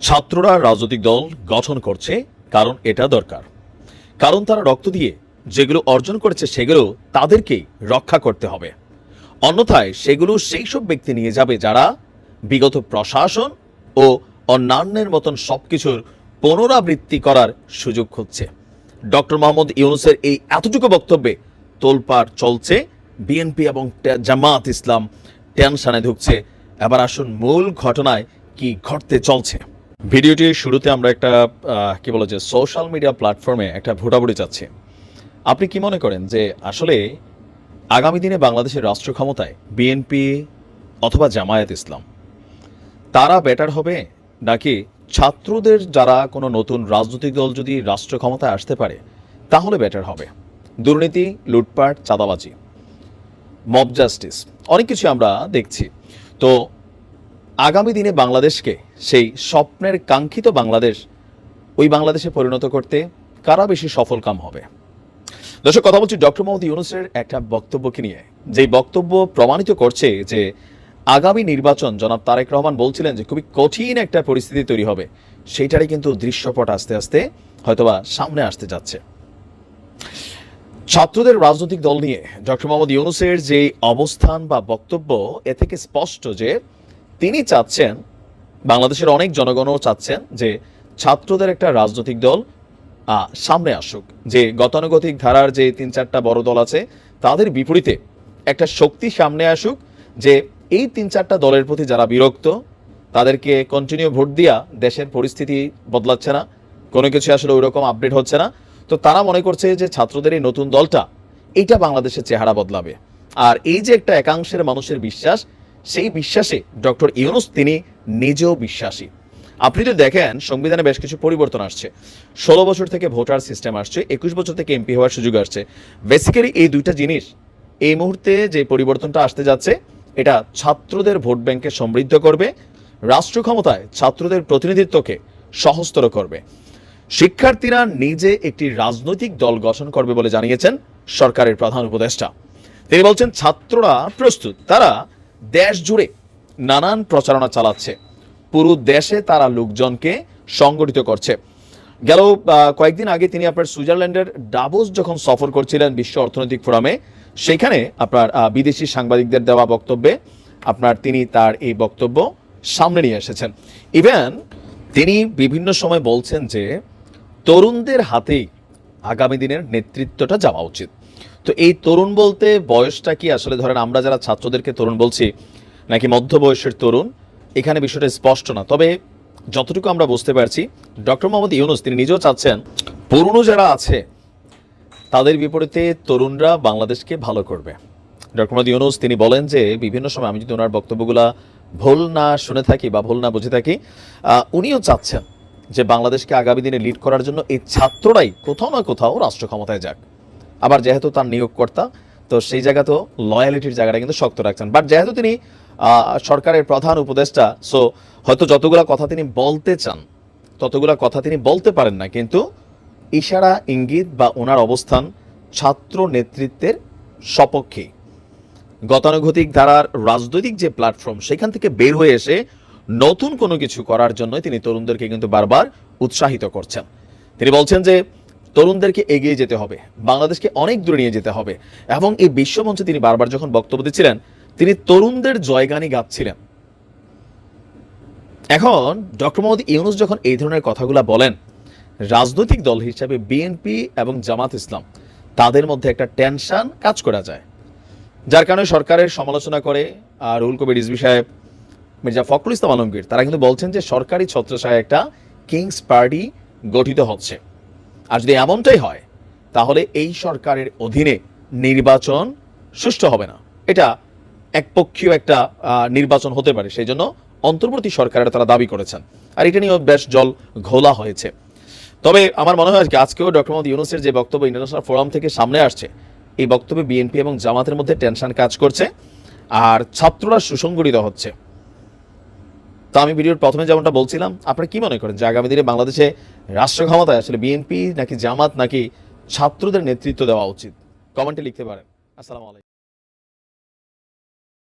ছাত্ররা রাজনৈতিক দল গঠন করছে কারণ এটা দরকার। কারণ তারা রক্ত দিয়ে যেগুলো অর্জন করেছে সেগুলো তাদেরকেই রক্ষা করতে হবে। অন্যথায় সেগুলো সেই সব ব্যক্তি নিয়ে যাবে যারা বিগত প্রশাসন ও অন্যান্যের মতন সবকিছুর পুনরাবৃত্তি করার সুযোগ খুঁজছে। ডক্টর মোহাম্মদ ইউনুসের এই এতটুকু বক্তব্যে তোলপাড় চলছে। বিএনপি এবং জামাত ইসলাম টেনশনে ঢুকছে এবার আসুন মূল ঘটনায় কি ঘটতে চলছে। ভিডিওটির শুরুতে আমরা একটা কি বলে যে সোশ্যাল মিডিয়া প্ল্যাটফর্মে একটা ভোটাভুটি চাচ্ছি। আপনি কি মনে করেন যে আসলে আগামী দিনে বাংলাদেশের রাষ্ট্র ক্ষমতায় বিএনপি অথবা জামায়াত ইসলাম, তারা বেটার হবে নাকি ছাত্রদের যারা কোনো নতুন রাজনৈতিক দল যদি রাষ্ট্র ক্ষমতায় আসতে পারে, তাহলে বেটার হবে? দুর্নীতি, লুটপাট, চাঁদাবাজি মব জাস্টিস অনেক কিছু আমরা দেখছি। তো আগামী দিনে বাংলাদেশকে সেই স্বপ্নের কাঙ্ক্ষিত বাংলাদেশ ওই বাংলাদেশে পরিণত করতে কারা বেশি সফল কাম হবে? দর্শক, কথা বলছি ডক্টর মোহাম্মদ ইউনুসের একটা বক্তব্যকে নিয়ে। যেই বক্তব্য প্রমাণিত করছে যে আগামী নির্বাচন জনাব তারেক রহমান বলছিলেন যে খুবই কঠিন একটা পরিস্থিতি তৈরি হবে সেইটারই কিন্তু দৃশ্যপট আস্তে আস্তে হয়তোবা সামনে আসতে যাচ্ছে। ছাত্রদের রাজনৈতিক দল নিয়ে ডক্টর মোহাম্মদ ইউনুসের যে অবস্থান বা বক্তব্য, এ থেকে স্পষ্ট যে তিনি চাচ্ছেন, বাংলাদেশের অনেক জনগণও চাচ্ছেন যে ছাত্রদের একটা রাজনৈতিক দল সামনে আসুক। যে গতানুগতিক ধারার যে তিন চারটা বড় দল আছে, তাদের বিপরীতে একটা শক্তি সামনে আসুক যে এই তিন চারটা দলের প্রতি যারা বিরক্ত, তাদেরকে কন্টিনিউ ভোট দিয়া দেশের পরিস্থিতি বদলাচ্ছে না, কোনো কিছু আসলে ওইরকম আপডেট হচ্ছে না। তো তারা মনে করছে যে ছাত্রদের এই নতুন দলটা, এইটা বাংলাদেশের চেহারা বদলাবে। আর এই যে একটা একাংশের মানুষের বিশ্বাস সেই বিশ্বাসে ডক্টর ইউনুস তিনি নিজেও বিশ্বাসী। আপনি যদি দেখেন, সংবিধানে বেশ কিছু পরিবর্তন আসছে। ষোলো বছর থেকে ভোটার সিস্টেম আসছে, একুশ বছর থেকে এমপি হওয়ার সুযোগ আসছে। বেসিক্যালি এই দুইটা জিনিস, এই মুহূর্তে যে পরিবর্তনটা আসতে যাচ্ছে, এটা ছাত্রদের ভোট ব্যাংকে সমৃদ্ধ করবে, রাষ্ট্র ক্ষমতায় ছাত্রদের প্রতিনিধিত্বকে সহস্তর করবে। শিক্ষার্থীরা নিজে একটি রাজনৈতিক দল গঠন করবে বলে জানিয়েছেন সরকারের প্রধান উপদেষ্টা। তিনি বলছেন, ছাত্ররা প্রস্তুত, তারা দেশ জুড়ে নানান প্রচারণা চালাচ্ছে। পুরো দেশে তারা লোকজনকে সংগঠিত করছে। গেল কয়েকদিন আগে তিনি আপনার সুইজারল্যান্ডের ডাবোস যখন সফর করছিলেন বিশ্ব অর্থনৈতিক ফোরামে, সেখানে আপনার বিদেশি সাংবাদিকদের দেওয়া বক্তব্যে আপনার তিনি তার এই বক্তব্য সামনে নিয়ে এসেছেন। ইভেন, তিনি বিভিন্ন সময় বলছেন যে, তরুণদের হাতেই আগামী দিনের নেতৃত্বটা যাওয়া উচিত। তো এই তরুণ বলতে বয়সটা কি? আসলে ধরেন আমরা যারা ছাত্রদেরকে তরুণ বলছি, নাকি মধ্য বয়সের তরুণ, এখানে বিষয়টা স্পষ্ট না। তবে যতটুকু আমরা বুঝতে পারছি, ডক্টর মোহাম্মদ ইউনুস তিনি নিজেও চাচ্ছেন, পুরনো যারা আছে, তাদের বিপরীতে তরুণরা বাংলাদেশকে ভালো করবে। ডক্টর মোহাম্মদ ইউনুস তিনি বলেন যে, বিভিন্ন সময় আমি যদি ওনার বক্তব্যগুলা ভুল না শুনে থাকি বা ভুল না বুঝে থাকি উনিও চাচ্ছেন যে বাংলাদেশকে আগামী দিনে লিড করার জন্য এই ছাত্ররাই কোথাও না কোথাও রাষ্ট্র ক্ষমতায় যাক। আবার যেহেতু তার নিয়োগকর্তা, তো সেই জায়গা তো লয়ালিটির জায়গাটা কিন্তু শক্ত রাখছেন। বাট যেহেতু তিনি সরকারের প্রধান উপদেষ্টা সো হয়তো যতগুলা কথা তিনি বলতে চান, ততগুলা কথা তিনি বলতে পারেন না, কিন্তু ইশারা, ইঙ্গিত বা ওনার অবস্থান ছাত্র নেতৃত্বের সপক্ষে। গতানুগতিক ধারার রাজনৈতিক যে প্ল্যাটফর্ম সেখান থেকে বের হয়ে এসে নতুন কোনো কিছু করার জন্য তিনি তরুণদেরকে কিন্তু বারবার উৎসাহিত করছেন। তিনি বলছেন যে তরুণদেরকে এগিয়ে যেতে হবে, বাংলাদেশকে অনেক দূরে নিয়ে যেতে হবে। এবং এই বিশ্বমঞ্চে তিনি বারবার যখন বক্তব্য দিচ্ছিলেন, তিনি তরুণদের জয়গানি গাচ্ছিলেন এখন ডক্টর মোহাম্মদ ইউনুস যখন এই ধরনের কথাগুলো বলেন, রাজনৈতিক দল হিসাবে বিএনপি এবং জামাত ইসলাম, তাদের মধ্যে একটা টেনশন কাজ করা যায়। যার কারণে সরকারের সমালোচনা করে, আর রুল কবির রিজভি সাহেব, মির্জা ফখরুল ইসলাম আলমগীর, তারা কিন্তু বলছেন যে সরকারি ছত্রছায় একটা কিংস পার্টি গঠিত হচ্ছে। আর যদি এমনটাই হয়, তাহলে এই সরকারের অধীনে নির্বাচন সুষ্ঠু হবে না। এটা একপক্ষীয় একটা নির্বাচন হতে পারে সেই জন্য অন্তর্বর্তী সরকারের তারা দাবি করেছেন। আর এটা নিয়েও বেশ জল ঘোলা হয়েছে। তবে আমার মনে হয় আজকেও ডক্টর মোহাম্মদ ইউনুসের যে বক্তব্য ইন্টারন্যাশনাল ফোরাম থেকে সামনে আসছে, এই বক্তব্যে বিএনপি এবং জামাতের মধ্যে টেনশন কাজ করছে, আর ছাত্ররা সুসংগঠিত হচ্ছে। তো আমি ভিডিওর প্রথমে যেমনটা বলছিলাম, আপনারা কি মনে করেন যে আগামী দিনে বাংলাদেশে রাষ্ট্র ক্ষমতায় আসলে বিএনপি নাকি জামাত নাকি ছাত্রদের নেতৃত্ব দেওয়া উচিত? কমেন্টে লিখতে পারেন। আসসালামু আলাইকুম।